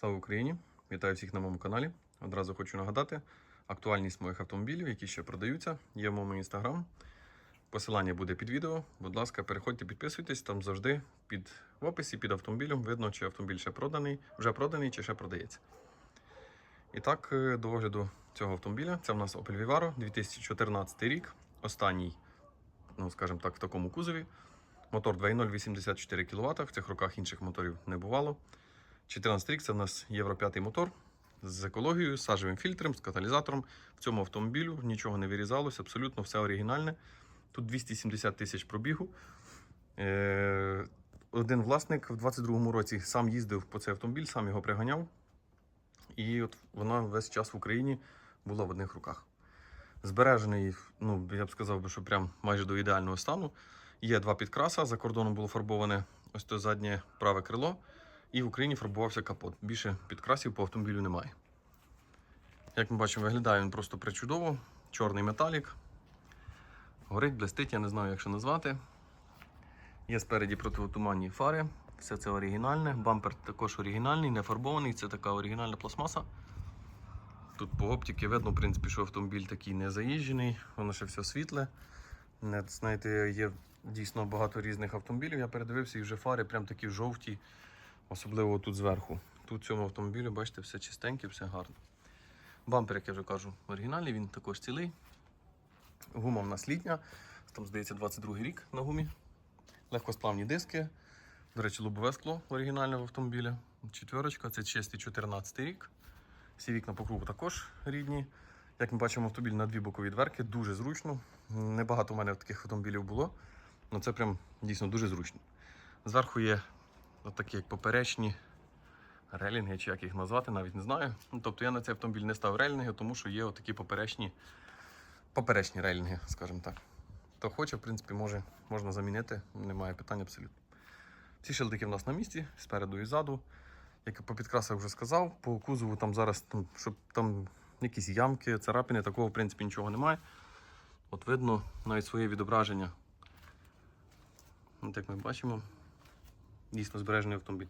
Слава Україні! Вітаю всіх на моєму каналі. Одразу хочу нагадати актуальність моїх автомобілів, які ще продаються. Є в моєму інстаграм. Посилання буде під відео. Будь ласка, переходьте, підписуйтесь. Там завжди під в описі під автомобілем видно, чи автомобіль ще проданий, вже проданий, чи ще продається. І так, е, до огляду цього автомобіля. Це в нас Opel Vivaro 2014 рік. Останній, ну скажімо так, в такому кузові. Мотор 2.0 84 кВт. В цих роках інших моторів не бувало. 14 рік це в нас Євро 5 мотор з екологією, з сажевим фільтром, з каталізатором. В цьому автомобілю нічого не вирізалося, абсолютно все оригінальне. Тут 270 тисяч пробігу. Е, Один власник в 22-му році сам їздив по цей автомобіль, сам його приганяв. І от вона весь час в Україні була в одних руках. Збережений, ну, я б сказав, що прям майже до ідеального стану. Є два підкраса. За кордоном було фарбоване ось то заднє праве крило. І в Україні фарбувався капот. Більше підкрасів по автомобілю немає. Як ми бачимо, виглядає він просто причудово. Чорний металік. Горить, блестить, я не знаю, як ще назвати. Є спереді противотуманні фари. Все це оригінальне. Бампер також оригінальний, не фарбований. Це така оригінальна пластмаса. Тут по оптиці видно, в принципі, що автомобіль такий не заїжджений, воно ще все світле. Знаєте, є дійсно багато різних автомобілів. Я передивився і вже фари прям такі жовті, особливо тут зверху. Тут в цьому автомобілі, бачите, все чистеньке, все гарно. Бампер, як я вже кажу, оригінальний, він також цілий. Гума в нас літня, там, здається, 22 рік на гумі. Легкосплавні диски. До речі, лобове скло оригінальне в автомобілі. Четверочка, це чистий 14 рік. Всі вікна по кругу також рідні. Як ми бачимо, автомобіль на дві бокові дверки, дуже зручно. Небагато в мене таких автомобілів було, але це прям дійсно дуже зручно. Зверху є такі як поперечні релінги, чи як їх назвати, навіть не знаю. Ну, тобто я на цей автомобіль не став релінги, тому що є отакі поперечні, поперечні релінги, скажімо так. Хто хоче, в принципі, може, можна замінити, немає питань абсолютно. Ці шилдики в нас на місці, спереду і ззаду. Як по підкрасах вже сказав, по кузову там зараз, там, щоб там якісь ямки, царапини, такого в принципі нічого немає. От видно навіть своє відображення. От як ми бачимо, дійсно збережений автомобіль.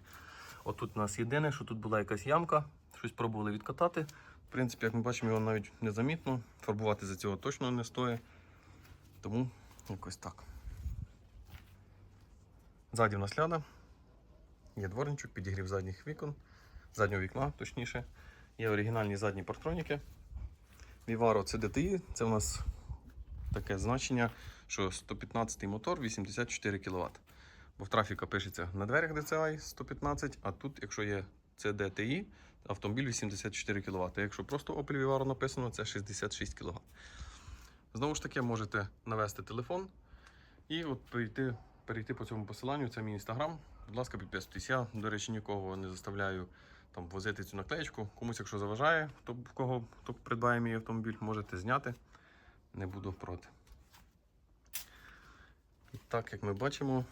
От тут у нас єдине, що тут була якась ямка, щось пробували відкатати. В принципі, як ми бачимо, його навіть незамітно. Фарбувати за цього точно не стоїть. Тому якось так. Ззаді в нас ляда. Є дворничок, підігрів задніх вікон, заднього вікна, точніше. Є оригінальні задні партроніки. Vivaro це DTI, це у нас таке значення, що 115 мотор 84 кВт. Бо в трафіка пишеться на дверях DCI 115, а тут, якщо є CDTI, автомобіль 84 кВт. Якщо просто Opel Vivaro написано, це 66 кВт. Знову ж таки, можете навести телефон і от перейти, перейти по цьому посиланню. Це мій інстаграм. Будь ласка, підписуйтесь. Я, до речі, нікого не заставляю там возити цю наклеєчку. Комусь, якщо заважає, то в кого хто придбає мій автомобіль, можете зняти. Не буду проти. Так, як ми бачимо,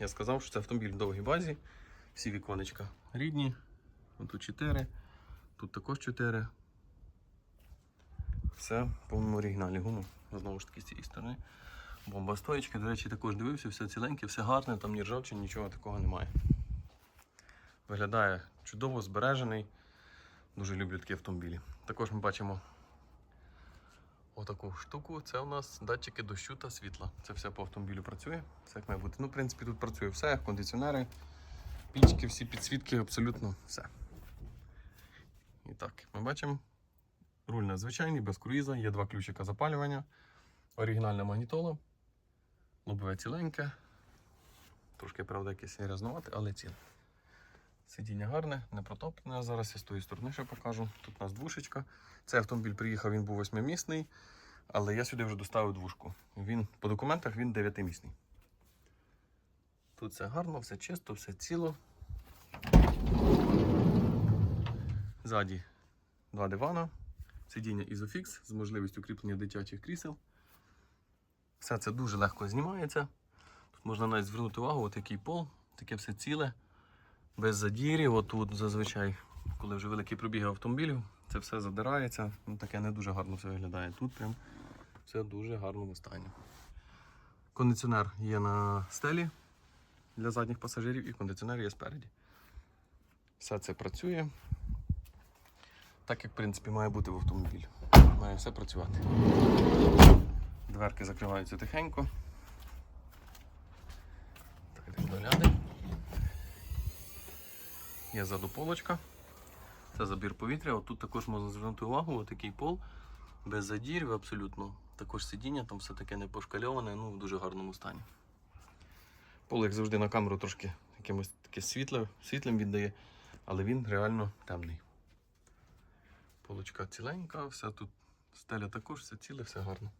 я сказав, що це автомобіль в довгій базі. Всі віконечка рідні. Тут 4, тут також 4. Все в повному оригіналі гуму. Знову ж таки з цієї сторони. Бомба стоїчки, до речі, також дивився, все ціленьке, все гарне, там ні ржавчин, нічого такого немає. Виглядає чудово, збережений. Дуже люблю такі автомобілі. Також ми бачимо отаку штуку. Це у нас датчики дощу та світла. Це все по автомобілю працює. Все як має бути. Ну, в принципі, тут працює все, кондиціонери, пічки, всі підсвітки, абсолютно все. І так, ми бачимо. Руль надзвичайний, без круїза, є два ключика запалювання, оригінальна магнітола, лобове ціленьке. Трошки, правда, якесь грязнувати, але ціле. Сидіння гарне, не протоплене. Зараз я з тої сторони ще покажу. Тут у нас двушечка. Цей автомобіль приїхав, він був восьмимісний, але я сюди вже доставив двушку. Він по документах він дев'ятимісний. Тут все гарно, все чисто, все ціло. Ззаді два дивана, сидіння Isofix з можливістю кріплення дитячих крісел. Все це дуже легко знімається. Тут можна навіть звернути увагу, от який пол, таке все ціле без задірів. Отут зазвичай, коли вже великий пробіг автомобілів, це все задирається. Ну, таке не дуже гарно все виглядає. Тут прям все в дуже гарному стані. Кондиціонер є на стелі для задніх пасажирів і кондиціонер є спереді. Все це працює. Так як, в принципі, має бути в автомобілі. Має все працювати. Дверки закриваються тихенько. Так, догляди. Є ззаду полочка. Це забір повітря. От тут також можна звернути увагу, такий пол без задірів абсолютно. Також сидіння, там все таке не пошкальоване, ну в дуже гарному стані. Пол, як завжди, на камеру трошки якимось таке світле, світлим віддає, але він реально темний. Полочка ціленька, все тут стеля також, все ціле, все гарно.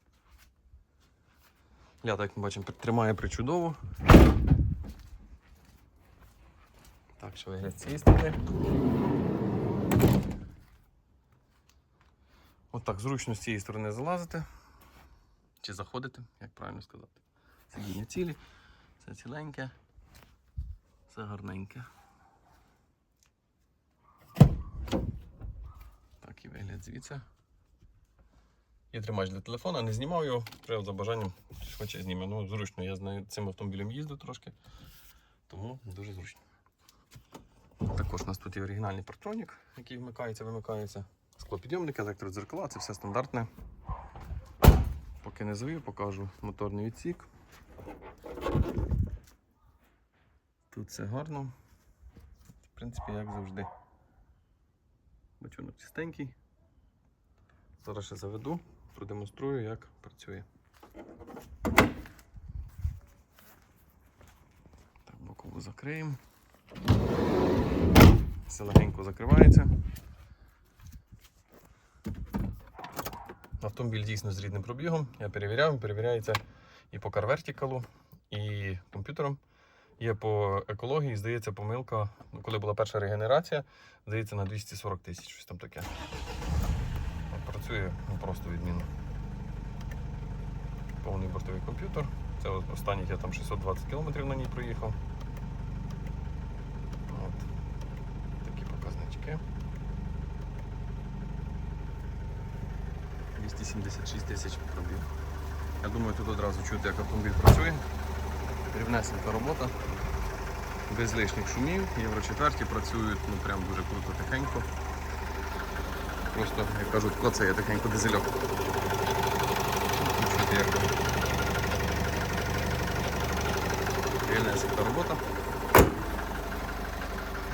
Я так ми бачимо, тримає причудово. Так, що вигляд цієї сторони. Отак, зручно з цієї сторони залазити. Чи заходити, як правильно сказати. Сидіння цілі, все ціленьке, все гарненьке. Так і вигляд звідси. Є тримач для телефона, не знімав його, треба за бажанням швидше знімемо. Ну, зручно, я знаю, цим автомобілем їздив трошки, тому дуже зручно. Також у нас тут є оригінальний партронік, який вмикається, вимикається. Склопідйомник, електродзеркала, це все стандартне. Поки не завів, покажу моторний відсік. Тут все гарно. В принципі, як завжди. Бачунок чистенький. Зараз ще заведу, продемонструю, як працює. Так, бокову закриємо. Все легенько закривається. Автомобіль дійсно з рідним пробігом. Я перевіряв, перевіряється і по CarVertical, і комп'ютером. Є по екології, здається, помилка. ну, Коли була перша регенерація, здається, на 240 тисяч, щось там таке. Працює ну, просто відмінно. Повний бортовий комп'ютер. Це останній я там 620 км на ній проїхав. От. Такі показнички. 276 тисяч пробіг. Я думаю, тут одразу чути, як автомобіль працює. Рівнесенька робота, без лишніх шумів. Євро 4 працюють ну прям дуже круто тихенько. Просто, як кажуть, клацає тихенько дизельок. Чути, як рівнесенька робота.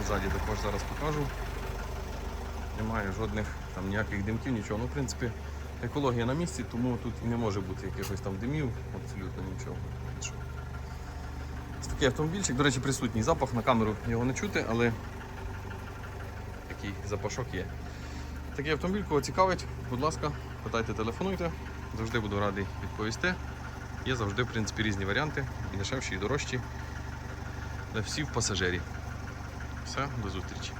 Ззаді також зараз покажу. Немає жодних там ніяких димків, нічого. Ну, в принципі, екологія на місці, тому тут і не може бути якихось там димів, абсолютно нічого. Ось такий автомобільчик, до речі, присутній запах, на камеру його не чути, але такий запашок є. Такий автомобіль, кого цікавить, будь ласка, питайте, телефонуйте, завжди буду радий відповісти. Є завжди, в принципі, різні варіанти, і дешевші, і дорожчі. Для всіх пасажирів. Все, до зустрічі.